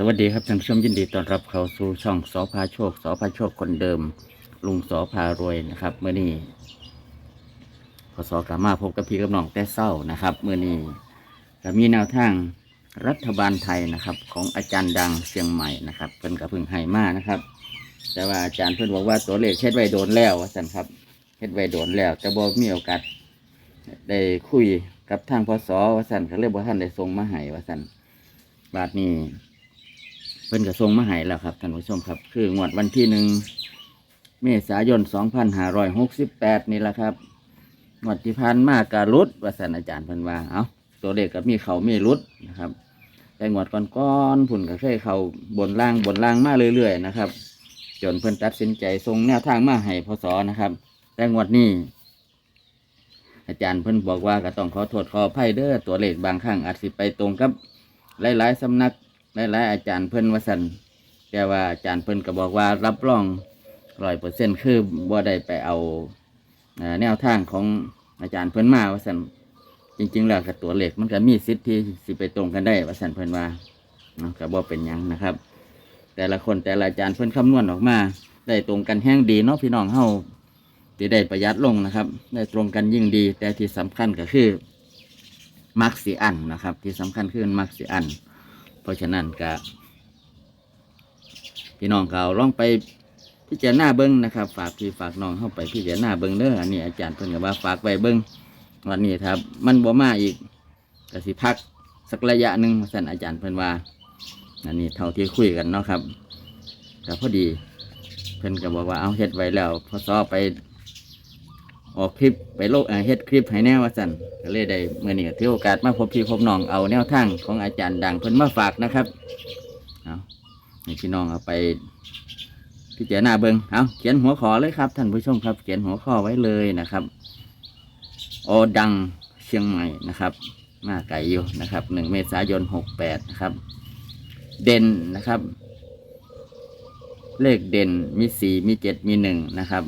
สวัสดีครับท่านผู้ชมยินดีต้อนรับเข้าสู่ช่องสอพาโชคสอพาโชคคนเดิม ลุงสอพารวยนะครับเมื่อนี้พศกามาพบกับพี่กับน้องแต่เศร้านะครับเมื่อนี้ก็มีแนวทางรัฐบาลไทยนะครับ ของอาจารย์ดังเชียงใหม่นะครับเพิ่นกับพึ่งไห้มานะครับ แต่ว่าอาจารย์เพิ่นบอกว่าตัวเลขเฮ็ดไว้โดนแล้วว่าสันครับเฮ็ดไว้โดนแล้วแต่บ่มีโอกาสได้คุยกับทางพศว่าสันก็เลยบ่ท่านได้ส่งมาให้ว่าสันบาทนี้ เพิ่นก็ส่งมาให้แล้วครับท่านผู้ชมครับ คืองวดวันที่หนึ่งเมษายน2568นี่แหละครับงวดที่ผ่านมาการุดว่าสันอาจารย์เพิ่นว่าเอาตัวเลขก็มีเขามีรุดนะครับ แต่งวดก่อนๆผุ่นก็เคยเขาบนล่างบนล่างมาเรื่อยๆนะครับจนเพิ่นตัดสินใจส่งแนวทางมาให้พศนะครับ แต่งวดนี้อาจารย์เพิ่นบอกว่าก็ต้องขอโทษขออภัยเด้อตัวเลขบางครั้งอาจสิไปตรงกับหลายๆสำนัก หลายๆอาจารย์เพิ่นว่าสันแต่ว่าอาจารย์เพิ่นก็บอกว่ารับรองร้อยเปอร์เซ็นคือบ่ได้ไปเอาแนวทางของอาจารย์เพิ่นมาว่าสันจริง ๆ แล้วกับตัวเลขมันก็มีสิทธิ์ที่สิไปตรงกันได้ว่าสันเพิ่นว่าก็บ่เป็นยังนะครับ แต่ละคนแต่ละอาจารย์เพิ่นคำนวณออกมา ได้ตรงกันแห้งดีเนาะพี่น้องเฮาที่ได้ประหยัดลงนะครับ ได้ตรงกันยิ่งดี แต่ที่สำคัญก็คือมักสีอันนะครับ ที่สำคัญคือมักสีอัน ราะฉะนั้นก็พี่น้องเขาลองไปพิจารณาเบิ้งนะครับ ฝากพี่ฝากน้องเข้าไปพิจารณาเบิ้งเด้ออันนี้อาจารย์เพิ่นก็ว่าฝากไว้เบิ้งวันนี้ครับ มันบ่มาอีกก็สิพักสักระยะหนึ่งสั่นอาจารย์เพิ่นว่าอันนี้เท่าที่คุยกันเนาะครับก็พอดี เพิ่นก็บอกว่าเอาเฮ็ดไว้แล้วพอซอไป ออกคลิปไปโลกเฮ็ดคลิปให้แน่ว่าสั่นก็เลยได้เมื่อนี้ถือโอกาสมาพบพี่พบน้องเอาแนวทางของอาจารย์ดังเพิ่นมาฝากนะครับเอาพี่น้องเอาไปพิจารณาเบิงเอาเขียนหัวข้อเลยครับท่านผู้ชมครับ เขียนหัวข้อไว้เลยนะครับโอดังเชียงใหม่นะครับมาไก่อยู่นะครับหนึ่งเมษายนหกแปดนะครับ เด่นนะครับ เลขเด่นมีสี่มีเจ็ดมีหนึ่งนะครับ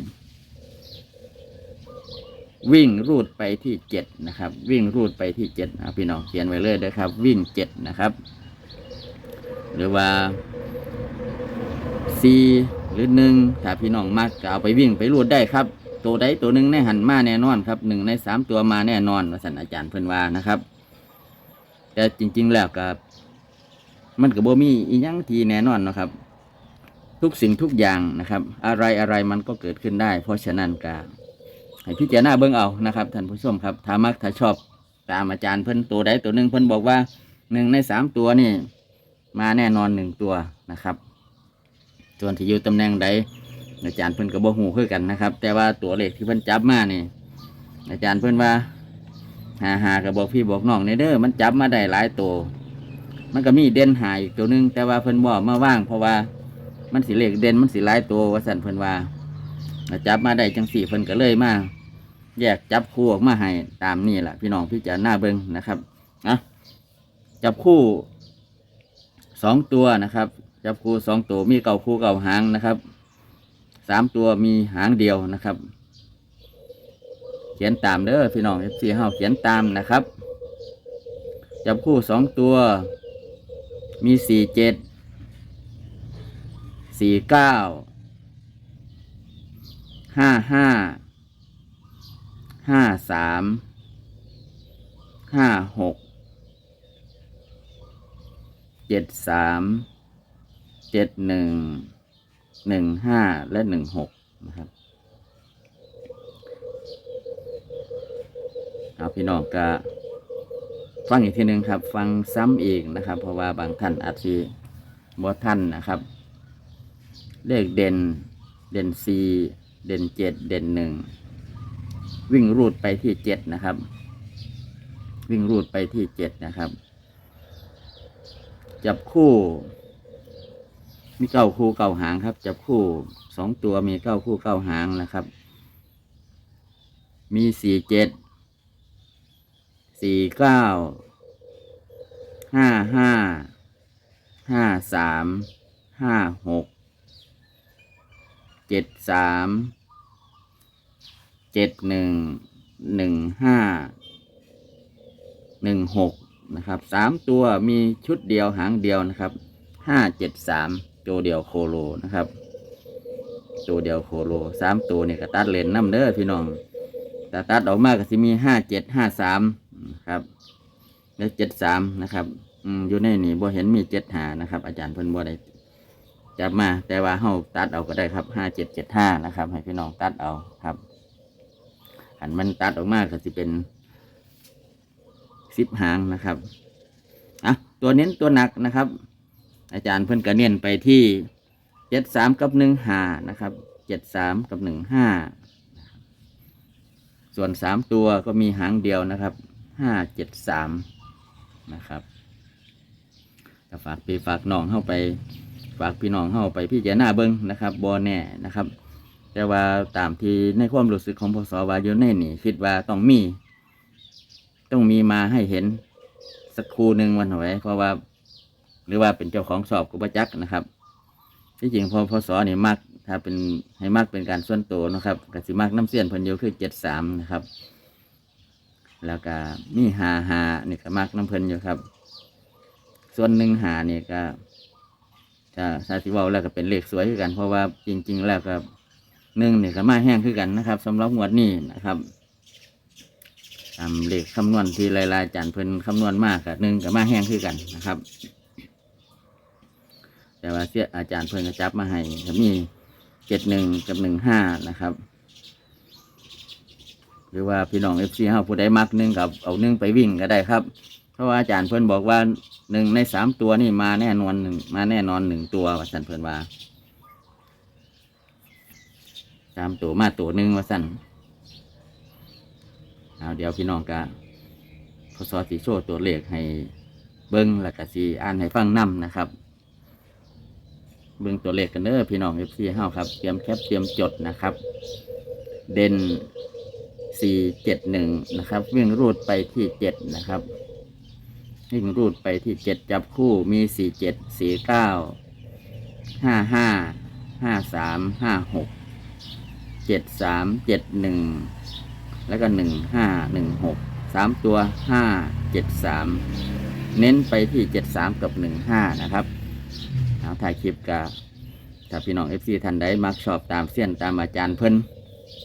วิ่งรูดไปที่เจ็ดนะครับ วิ่งรูดไปที่เจ็ดเอาพี่น้องเขียนไว้เลยนะครับ วิ่งเจ็ดนะครับ หรือว่าสี่หรือหนึ่งถ้าพี่น้องมากก็เอาไปวิ่งไปรูดได้ครับ ตัวใดตัวหนึ่งในหันมาแน่นอนครับหนึ่งในสามตัวมาแน่นอนวาสันอาจารย์เพิ่นว่านะครับ แต่จริง ๆ แล้วก็มันก็บ่มีอีหยังทีแน่นอนนะครับ ทุกสิ่งทุกอย่างนะครับ อะไรอะไรมันก็เกิดขึ้นได้ เพราะฉะนั้นก็ ให้พิจารณาเบิ่งเอานะครับท่านผู้ชมครับถ้ามักถ้าชอบตามอาจารย์เพิ่นตัวใดตัวหนึ่งเพิ่นบอกว่าหนึ่งในสามตัวนี่มาแน่นอนหนึ่งตัวนะครับ ส่วนที่อยู่ตำแหน่งใดอาจารย์เพิ่นก็บ่ฮู้คือกันนะครับ แต่ว่าตัวเลขที่เพิ่นจับมานี่อาจารย์เพิ่นว่าหาหากับบอกพี่บอกน้องในเด้อมันจับมาได้หลายตัวมันก็มีเด่นหายอีกตัวหนึงแต่ว่าเพิ่นบ่เอามาว่างเพราะว่ามันสิเลขเด่นมันสิหลายตัวว่าสั่นเพิ่นว่า จับมาได้จังสี่เพิ่นก็เลยมาแยกจับคู่ออกมาให้ตามนี่แหละพี่น้องพี่จะหน้าเบิงนะครับนะจับคู่สองตัวนะครับ จับคู่สองตัวมีเก่าคู่เก่าหางนะครับสามตัวมีหางเดียวนะครับ เขียนตามเด้อพี่น้องเอฟซีเฮาเขียนตามนะครับ จับคู่สองตัว มีสี่เจ็ดสี่เก้า ห้าห้าห้าสามห้าหกเจ็ดสามเจ็ดหนึ่งหนึ่งห้าและหนึ่งหกนะครับเอาพี่น้องก็ฟังอีกทีหนึ่งครับ ฟังซ้ำอีกนะครับ เพราะว่าบางท่านอาจจะบ่ท่านนะครับ เลขเด่นเด่นสี เด่นเจ็ดเด่นหนึ่งวิ่งรูดไปที่เจ็ดนะครับ วิ่งรูดไปที่เจ็ดนะครับ จับคู่มีเก้าคู่เก้าหางครับ จับคู่สองตัวมีเก้าคู่เก้าหางนะครับ มีสี่เจ็ดสี่เก้าห้าห้าห้าสามห้าหก เจ็ดสามเจ็ดหนึ่งหนึ่งห้าหนึ่งหกนะครับสามตัวมีชุดเดียวหางเดียวนะครับห้าเจ็ดสามตัวเดียวโคโลนะครับตัวเดียวโคโลสามตัวเนี่ยก็ตัดเลนน้ำเด้อพี่น้องแต่ตัดออกมาก็จะมีห้าเจ็ดห้าสามครับและเจ็ดสามนะครับ อืมอยู่ในนี่บ่เห็นมีเจ็ดหานะครับ อาจารย์เพิ่นบ่ได้ จับมา แต่ว่าเฮาตัดเอาก็ได้ครับห้าเจ็ดเจ็ดห้านะครับ ให้พี่น้องตัดเอาครับอันมันตัดออกมาก็จะเป็นสิบหางนะครับอะตัวเน้นตัวหนักนะครับ อาจารย์เพิ่นก็เน้นไปที่เจ็ดสามกับหนึ่งห้านะครับเจ็ดสามกับหนึ่งห้าส่วนสามตัวก็มีหางเดียวนะครับห้าเจ็ดสามนะครับฝากพี่ฝากน้องเข้าไป ฝากพี่น้องเข้าไปพี่เจารณาเบิ้งนะครับบอแน่นะครับ แต่ว่าตามที่ในความรู้สึกของพศวาอยู่ในนี่คิดว่าต้องมี ต้องมีมาให้เห็นสักครูหนึ่งวันเอาไว้เพราะว่า หรือว่าเป็นเจ้าของสอบกุบจักนะครับ ที่จริงพอพศนี่มักถ้าเป็นให้มักเป็นการส่วนตัวนะครับกสิมักน้ำเสียนเพิ่นอยู่คือเจ็ดสามนะครับแล้วก็มีหาหานี่ก็มักน้ำเพิ่นอยู่ครับ ส่วนหนึ่งหานี่ก็ ถ้าถ้าสิเว้าแล้วก็เป็นเลขสวยคือกัน เพราะว่าจริง ๆ แล้วก็หนึ่งเนี่ยก็มาแห้งคือกันนะครับสำหรับงวดนี้นะครับตามเลขคำนวณที่ลายๆจานเพิ่นคำนวณมากกับหนึ่งกับมาแห้งคือกันนะครับ แต่ว่าเสียอาจารย์เพิ่นก็จับมาให้ก็มีเจ็ดหนึ่งกับหนึ่งห้านะครับหรือว่าพี่น้องเอฟซีเฮาผู้ใดมักหนึ่งกับเอาหนึ่งไปวิ่งก็ได้ครับ ราะว่าอาจารย์เพิ่นบอกว่าหนึ่งในสามตัวนี่มาแน่นอนหนึ่งมาแน่นอนหนึ่งตัวว่าสันเพิ่นว่าสามตัวมาตัวหนึ่งว่าสันเอาเดี๋ยวพี่น้องก็พศสีโชว์ตัวเลขให้เบิ้งแล้วก็สีอ่านให้ฟังนํนะครับ เบิ่งตัวเลขกันเด้อพี่น้องเอฟซีเฮาครับเตรียมแคปเตรียมจดนะครับ เด่นสี่เจ็ดหนึ่งนะครับ วิ่งรูดไปที่เจ็ดนะครับ วิ่งรูดไปที่เจ็ดจับคู่มีสี่เจ็ดสี่เก้าห้าห้าห้าสามห้าหกเจ็ดสามเจ็ดหนึ่งแล้วก็หนึ่งห้าหนึ่งหกสามตัวห้าเจ็ดสามเน้นไปที่เจ็ดสามกับหนึ่งห้านะครับเอาถ่ายคลิปกับถ้าพี่น้องเอฟซีท่านใดมักชอบตามเส้ยนตามอาจารย์เพิ่น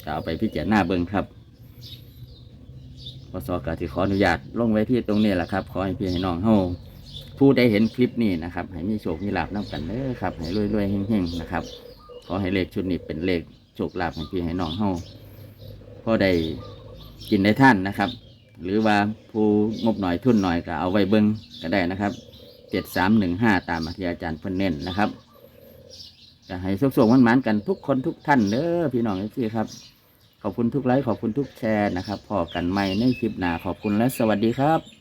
ก็เอาไปพิจารณาเบิ่งครับ พศกสิขออนุญาตลงไว้ที่ตรงนี้แหละครับ ขอให้พี่ให้น้องเฮาผู้ได้เห็นคลิปนี้นะครับให้มีโชคมีลาบน้ำกันเด้อครับให้รวยๆเฮงๆนะครับ ขอให้เลขชุดนี้เป็นเลขโชคลาภให้พี่ให้น้องเฮาพอได้กินได้ท่านนะครับ หรือว่าผู้งบหน่อยทุนหน่อยก็เอาไว้เบิ่งก็ได้นะครับเจ็ดสามหนึ่งห้าตามที่อาจารย์เพิ่นเน้นนะครับจะให้สุขๆมันๆกันทุกคนทุกท่านเด้อพี่น้องที่ครับ ขอบคุณทุกไลค์ขอบคุณทุกแชร์นะครับพอกันใหม่ในคลิปหน้าขอบคุณและสวัสดีครับ